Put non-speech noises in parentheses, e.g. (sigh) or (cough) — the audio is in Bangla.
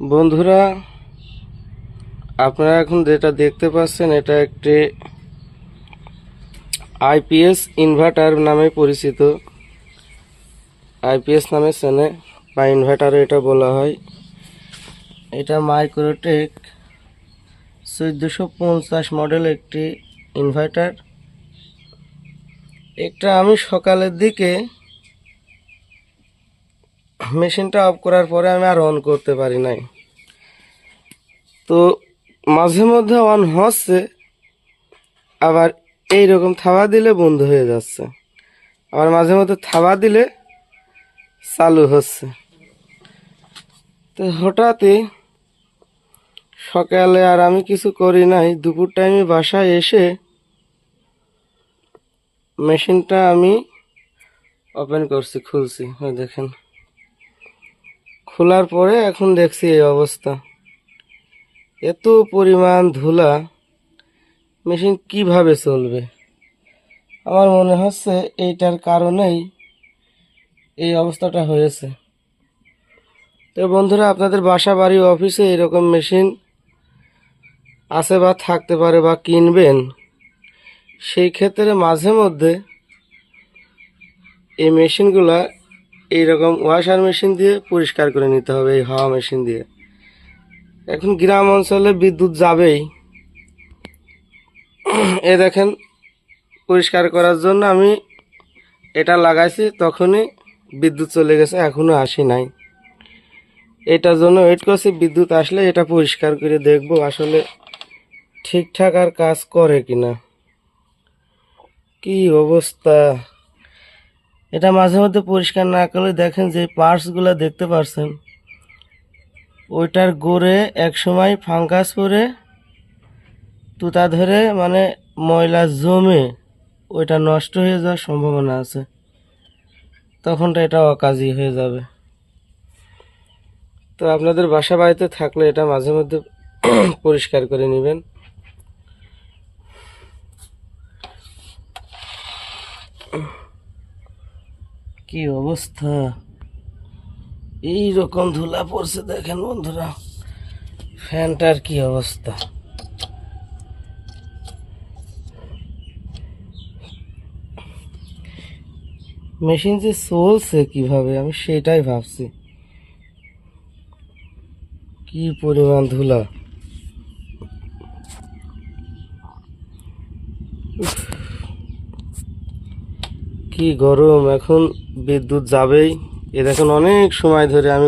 বন্ধুরা, আপনারা এখন যেটা দেখতে পাচ্ছেন, এটা একটি আইপিএস ইনভার্টার নামে পরিচিত। আইপিএস নামে চেনে, বা ইনভার্টারও এটা বলা হয়। এটা মাইক্রোটেক চোদ্দোশো পঞ্চাশ মডেল একটি ইনভার্টার এটা আমি সকালের দিকে মেশিনটা অফ করার পরে আমি আর অন করতে পারি নাই। তো মাঝে মধ্যে অন হচ্ছে, আবার এই রকম থাবা দিলে বন্ধ হয়ে যাচ্ছে। আবার মাঝে মধ্যে থাবা দিলে চালু হচ্ছে। তো হঠাৎই সকালে আর আমি কিছু করি নাই, দুপুর টাইমে বাসায় এসে মেশিনটা আমি ওপেন করছি, খুলছি। দেখেন। খোলার পরে এখন দেখছি এই অবস্থা। এত পরিমাণ ধুলা, মেশিন কীভাবে চলবে? আমার মনে হচ্ছে এইটার কারণেই এই অবস্থাটা হয়েছে। তো বন্ধুরা, আপনাদের বাসা, বাড়ি, অফিসে এরকম মেশিন আছে বা থাকতে পারে বা কিনবেন, সেই ক্ষেত্রে মাঝে মধ্যে এই মেশিনগুলা এইরকম ওয়াশার মেশিন দিয়ে পরিষ্কার করে নিতে হবে, এই হাওয়া মেশিন দিয়ে। এখন গ্রাম অঞ্চলে বিদ্যুৎ যাবেই। এ দেখেন, পরিষ্কার করার জন্য আমি এটা লাগাইছি, তখনই বিদ্যুৎ চলে গেছে, এখনও আসি নাই। এটার জন্য ওয়েট করছি, বিদ্যুৎ আসলে এটা পরিষ্কার করে দেখব, আসলে ঠিকঠাক আর কাজ করে কিনা। কি অবস্থা? এটা মাঝে মধ্যে পরিষ্কার না করলে দেখেন যে পার্টসগুলো দেখতে পারছেন। ওইটার গোড়ে এক সময় ফাঙ্গাস পরে তুতা ধরে মানে ময়লা জমে ওইটা নষ্ট হয়ে যাওয়ার সম্ভাবনা আছে। তখনটা এটা অকাজই হয়ে যাবে। তো আপনাদের বাসা বাড়িতে থাকলে এটা মাঝে মধ্যে (clears throat) পরিষ্কার করে নেবেন। কি অবস্থা? এই রকম ধুলা পড়ছে দেখেন বন্ধুরা। ফ্যানটার কি অবস্থা? মেশিন যে চলছে কীভাবে, আমি সেটাই ভাবছি। কি পরিমাণ ধুলা? কি গরম এখন বিদ্যুৎ যাবেই। এ দেখুন অনেক সময় ধরে আমি